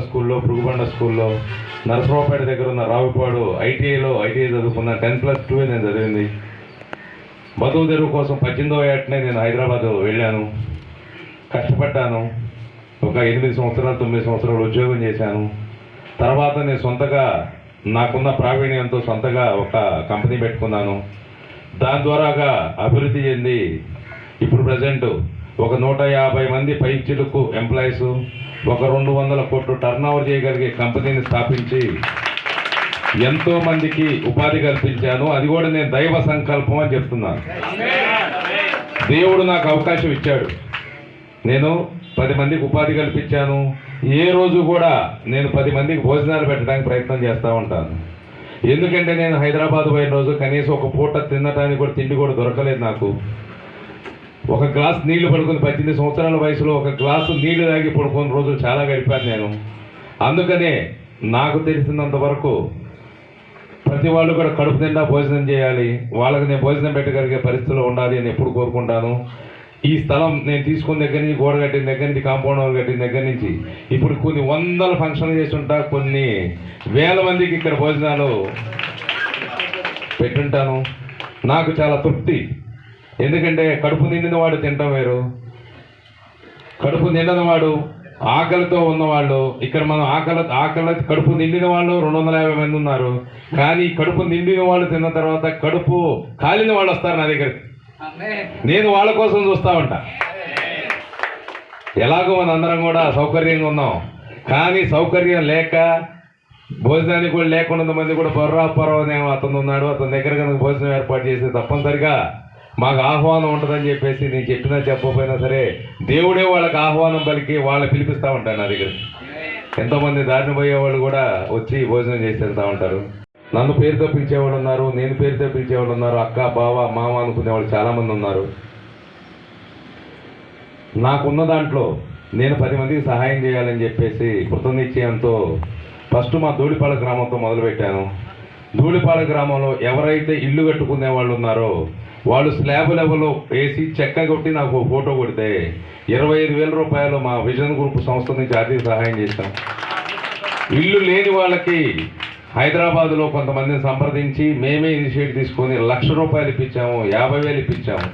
స్కూల్లో పురుగుబండ స్కూల్లో నరసరావుపేట దగ్గర ఉన్న రావుపాడు ఐటీఐలో ఐటీఐ చదువుకున్న టెన్ ప్లస్ టూ నేను చదివింది. బతుకు తెరువు కోసం పద్దెనిమిదో ఏటనే నేను హైదరాబాద్ వెళ్ళాను. కష్టపడ్డాను. ఒక ఎనిమిది సంవత్సరాలు తొమ్మిది సంవత్సరాలు ఉద్యోగం చేశాను. తర్వాత నేను సొంతగా నాకున్న ప్రావీణ్యంతో సొంతగా ఒక కంపెనీ పెట్టుకున్నాను. దాని ద్వారాగా అభివృద్ధి చెంది ఇప్పుడు ప్రజెంట్ ఒక నూట యాభై మంది పైచిలుకు ఎంప్లాయీస్ ఒక రెండు వందల కోట్లు టర్న్ ఓవర్ చేయగలిగే కంపెనీని స్థాపించి ఎంతో మందికి ఉపాధి కల్పించాను. అది కూడా నేను దైవ సంకల్పం అని చెప్తున్నాను. దేవుడు నాకు అవకాశం ఇచ్చాడు. నేను పది మందికి ఉపాధి కల్పించాను. ఏ రోజు కూడా నేను పది మందికి భోజనాలు పెట్టడానికి ప్రయత్నం చేస్తూ ఉంటాను. ఎందుకంటే నేను హైదరాబాద్ పోయిన రోజు కనీసం ఒక పూట తినడానికి కూడా తిండి కూడా దొరకలేదు నాకు. ఒక గ్లాస్ నీళ్ళు పడుకుని పద్దెనిమిది సంవత్సరాల వయసులో ఒక గ్లాసు నీళ్ళు తాగి పడుకున్న రోజులు చాలా గడిపాను నేను. అందుకనే నాకు తెలిసినంత వరకు ప్రతి వాళ్ళు కూడా కడుపు నిండా భోజనం చేయాలి వాళ్ళకి నేను భోజనం పెట్టగలిగే పరిస్థితిలో ఉండాలి అని ఎప్పుడు కోరుకుంటాను. ఈ స్థలం నేను తీసుకున్న దగ్గర నుంచి గోడ కట్టిన దగ్గర నుంచి కాంపౌండ్ వాల్ కట్టిన దగ్గర నుంచి ఇప్పుడు కొన్ని వందల ఫంక్షన్లు చేస్తుంటా కొన్ని వేల మందికి ఇక్కడ భోజనాలు పెట్టుంటాను. నాకు చాలా తృప్తి. ఎందుకంటే కడుపు నిండిన వాడు తింటాం వేరు. కడుపు నిండిన వాడు ఆకలితో ఉన్నవాళ్ళు ఇక్కడ మనం ఆకలి ఆకలి కడుపు నిండిన వాళ్ళు రెండు వందల యాభై మంది ఉన్నారు. కానీ కడుపు నిండిన వాళ్ళు తిన్న తర్వాత కడుపు కాలిన వాళ్ళు వస్తారు నా దగ్గరికి నేను వాళ్ళ కోసం చూస్తా ఉంటా. ఎలాగో మన అందరం కూడా సౌకర్యంగా ఉన్నాం. కానీ సౌకర్యం లేక భోజనానికి కూడా లేకుండా మంది కూడా బొర్రా పొరవ అతను ఉన్నాడు. అతని దగ్గర కనుక భోజనం ఏర్పాటు చేసి తప్పనిసరిగా మాకు ఆహ్వానం ఉంటుందని చెప్పేసి నేను చెప్పినా చెప్పకపోయినా సరే దేవుడే వాళ్ళకి ఆహ్వానం పలికి వాళ్ళని పిలిపిస్తూ ఉంటాను నా దగ్గర. ఎంతోమంది దారిని పోయే వాళ్ళు కూడా వచ్చి భోజనం చేసి వెళ్తూ ఉంటారు. నన్ను పేరుతో పిలిచేవాళ్ళు ఉన్నారు నేను పేరుతో పిలిచేవాళ్ళు ఉన్నారు అక్క బావ మామ అనుకునేవాళ్ళు చాలామంది ఉన్నారు. నాకున్న దాంట్లో నేను పది మందికి సహాయం చేయాలని చెప్పేసి కృతనిశ్చయంతో ఫస్ట్ మా ధూళిపాల గ్రామంతో మొదలుపెట్టాను. ధూళిపాల గ్రామంలో ఎవరైతే ఇల్లు కట్టుకునే వాళ్ళు ఉన్నారో వాళ్ళు స్లాబ్ లెవెల్లో వేసి చెక్క కొట్టి నాకు ఫోటో కొడితే ఇరవై ఐదు వేల రూపాయలు మా విజన్ గ్రూప్ సంస్థ నుంచి ఆర్థిక సహాయం చేశాం ఇల్లు లేని వాళ్ళకి హైదరాబాద్లో కొంతమందిని సంప్రదించి మేమే ఇనిషియేట్ తీసుకొని లక్ష రూపాయలు ఇప్పించాము యాభై వేలు ఇప్పించాము.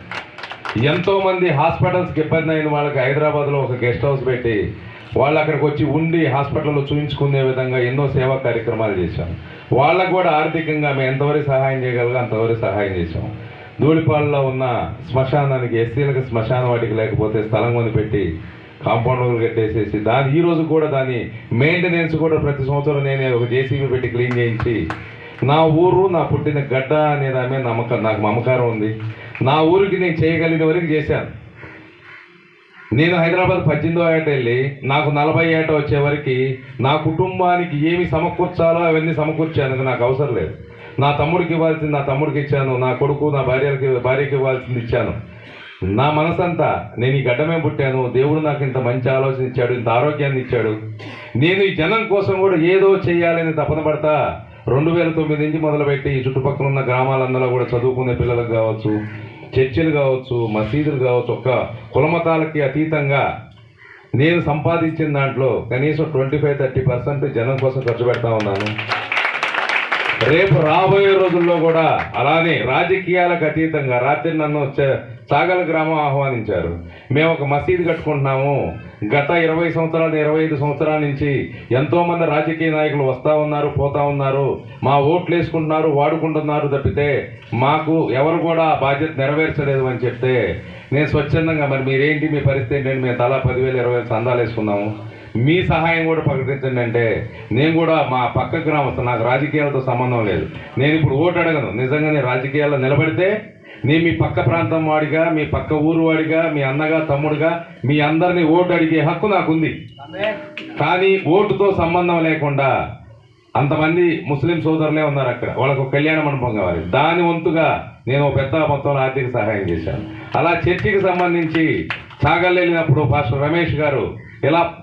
ఎంతోమంది హాస్పిటల్స్కి ఇబ్బంది అయిన వాళ్ళకి హైదరాబాద్లో ఒక గెస్ట్ హౌస్ పెట్టి వాళ్ళు అక్కడికి వచ్చి ఉండి హాస్పిటల్లో చూపించుకునే విధంగా ఎన్నో సేవా కార్యక్రమాలు చేశాం వాళ్ళకు కూడా ఆర్థికంగా మేము ఎంతవరకు సహాయం చేయగలగా అంతవరకు సహాయం చేశాం ధూళిపాలలో ఉన్న శ్మశానానికి ఎస్సీలకు శ్మశాన వాటికి లేకపోతే స్థలం కొనిపెట్టి కాంపౌండ్ వాళ్ళు కట్టేసేసి దాని ఈ రోజు కూడా దాని మెయింటెనెన్స్ కూడా ప్రతి సంవత్సరం నేనే ఒక జేసీబీ పెట్టి క్లీన్ చేయించి నా ఊరు నా పుట్టిన గడ్డ అనే దాని మీద నమ్మకం నాకు మమకారం ఉంది. నా ఊరికి నేను చేయగలిగిన వరకు చేశాను. నేను హైదరాబాద్ పద్దెనిమిదో ఏట వెళ్ళి నాకు నలభై ఏట వచ్చే వరకు నా కుటుంబానికి ఏమి సమకూర్చాలో అవన్నీ సమకూర్చాను నాకు అవసరం లేదు. నా తమ్ముడికి ఇవ్వాల్సింది నా తమ్ముడికి ఇచ్చాను నా కొడుకు నా భార్యకి భార్యకి ఇవ్వాల్సింది ఇచ్చాను. నా మనసంతా నేను ఈ గడ్డమే పుట్టాను? దేవుడు నాకు ఇంత మంచి ఆలోచన ఇచ్చాడు ఇంత ఆరోగ్యాన్ని ఇచ్చాడు. నేను ఈ జనం కోసం కూడా ఏదో చేయాలని తపన పడతా రెండు వేల తొమ్మిది నుంచి మొదలుపెట్టి ఈ చుట్టుపక్కల ఉన్న గ్రామాలందరూ కూడా చదువుకునే పిల్లలకు కావచ్చు చర్చిలు కావచ్చు మసీదులు కావచ్చు ఒక్క కులమతాలకి అతీతంగా నేను సంపాదించిన దాంట్లో కనీసం ట్వంటీ ఫైవ్ థర్టీ పర్సెంట్ జనం కోసం ఖర్చు పెడతా ఉన్నాను. రేపు రాబోయే రోజుల్లో కూడా అలానే రాజకీయాలకు అతీతంగా రాత్రి నన్ను సాగల గ్రామం ఆహ్వానించారు. మేము ఒక మసీదు కట్టుకుంటున్నాము. గత ఇరవై సంవత్సరాలు ఇరవై ఐదు సంవత్సరాల నుంచి ఎంతోమంది రాజకీయ నాయకులు వస్తూ ఉన్నారు పోతా ఉన్నారు. మా ఓట్లు వేసుకుంటున్నారు వాడుకుంటున్నారు తప్పితే మాకు ఎవరు కూడా బాధ్యత నెరవేర్చలేదు అని చెప్తే నేను స్వచ్ఛందంగా మరి మీరేంటి మీ పరిస్థితి ఏంటంటే మేము తలా పదివేలు ఇరవై వేలు చందాలు వేసుకున్నాము. మీ సహాయం కూడా ప్రకటించండి అంటే నేను కూడా మా పక్క గ్రామస్తు నాకు రాజకీయాలతో సంబంధం లేదు. నేను ఇప్పుడు ఓటు అడగను. నిజంగానే రాజకీయాల్లో నిలబడితే నేను మీ పక్క ప్రాంతం వాడిగా మీ పక్క ఊరు వాడిగా మీ అన్నగా తమ్ముడుగా మీ అందరినీ ఓటు అడిగే హక్కు నాకుంది. కానీ ఓటుతో సంబంధం లేకుండా అంతమంది ముస్లిం సోదరులే ఉన్నారు అక్కడ. వాళ్ళకు కళ్యాణ మండపం కావాలి. దాని వంతుగా నేను ఒక పెద్ద మొత్తంలో ఆర్థిక సహాయం చేశాను. అలా చర్చికి సంబంధించి సాగల్ వెళ్ళినప్పుడు పాస్టర్ రమేష్ గారు ఇలా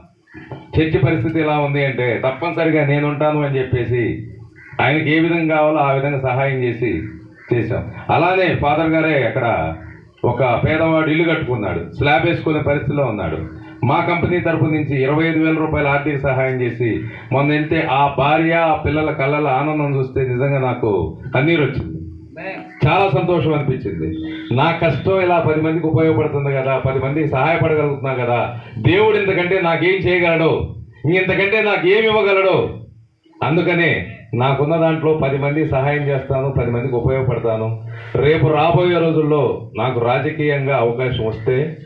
చర్చి పరిస్థితి ఎలా ఉంది అంటే తప్పనిసరిగా నేను ఉంటాను అని చెప్పేసి ఆయనకి ఏ విధంగా కావాలో ఆ విధంగా సహాయం చేసి చేశాం. అలానే ఫాదర్ గారే అక్కడ ఒక పేదవాడు ఇల్లు కట్టుకున్నాడు స్లాబ్ వేసుకునే పరిస్థితిలో ఉన్నాడు. మా కంపెనీ తరపు నుంచి ఇరవై ఐదు వేల రూపాయల ఆర్థిక సహాయం చేసి మొన్న వెళ్తే ఆ భార్య ఆ పిల్లల కళ్ళల ఆనందం చూస్తే నిజంగా నాకు కన్నీరు వచ్చింది చాలా సంతోషం అనిపించింది. నా కష్టం ఇలా పది మందికి ఉపయోగపడుతుంది కదా పది మందికి సహాయపడగలుగుతున్నా కదా దేవుడు ఇంతకంటే నాకేం చేయగలడు? ఇంతకంటే నాకు ఏమి ఇవ్వగలడు? అందుకనే నాకున్న దాంట్లో పది మంది సహాయం చేస్తాను పది మందికి ఉపయోగపడతాను. రేపు రాబోయే రోజుల్లో నాకు రాజకీయంగా అవకాశం వస్తే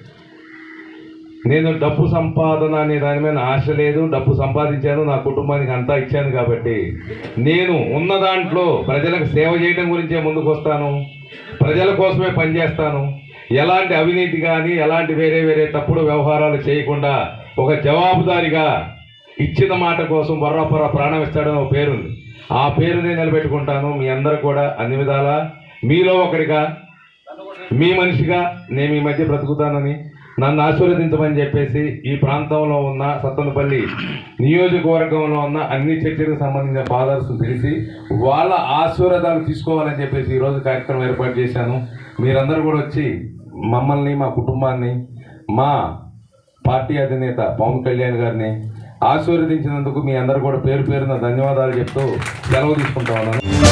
నేను డబ్బు సంపాదన అనే దాని మీద ఆశ లేదు డబ్బు సంపాదించాను నా కుటుంబానికి అంతా ఇచ్చాను కాబట్టి. నేను ఉన్న దాంట్లో ప్రజలకు సేవ చేయడం గురించే ముందుకు వస్తాను ప్రజల కోసమే పనిచేస్తాను. ఎలాంటి అవినీతి కానీ ఎలాంటి వేరే వేరే తప్పుడు వ్యవహారాలు చేయకుండా ఒక జవాబుదారిగా ఇచ్చిన మాట కోసం బొర్రపొర ప్రాణం ఇస్తాడని ఒక పేరుంది. ఆ పేరునే నిలబెట్టుకుంటాను. మీ అందరు కూడా అన్ని విధాలా మీలో ఒకరిగా మీ మనిషిగా నేను ఈ మధ్య బ్రతుకుతానని నన్ను ఆశీర్వదించమని చెప్పేసి ఈ ప్రాంతంలో ఉన్న సత్తనపల్లి నియోజకవర్గంలో ఉన్న అన్ని చర్చలకు సంబంధించిన ఫాదర్స్ పిలిచి వాళ్ళ ఆశీర్వాదాలు తీసుకోవాలని చెప్పేసి ఈరోజు కార్యక్రమం ఏర్పాటు చేశాను. మీరందరూ కూడా వచ్చి మమ్మల్ని మా కుటుంబాన్ని మా పార్టీ అధినేత పవన్ కళ్యాణ్ గారిని ఆశీర్వదించినందుకు మీ అందరూ కూడా పేరు పేరున ధన్యవాదాలు చెప్తూ సెలవు తీసుకుంటా ఉన్నాను.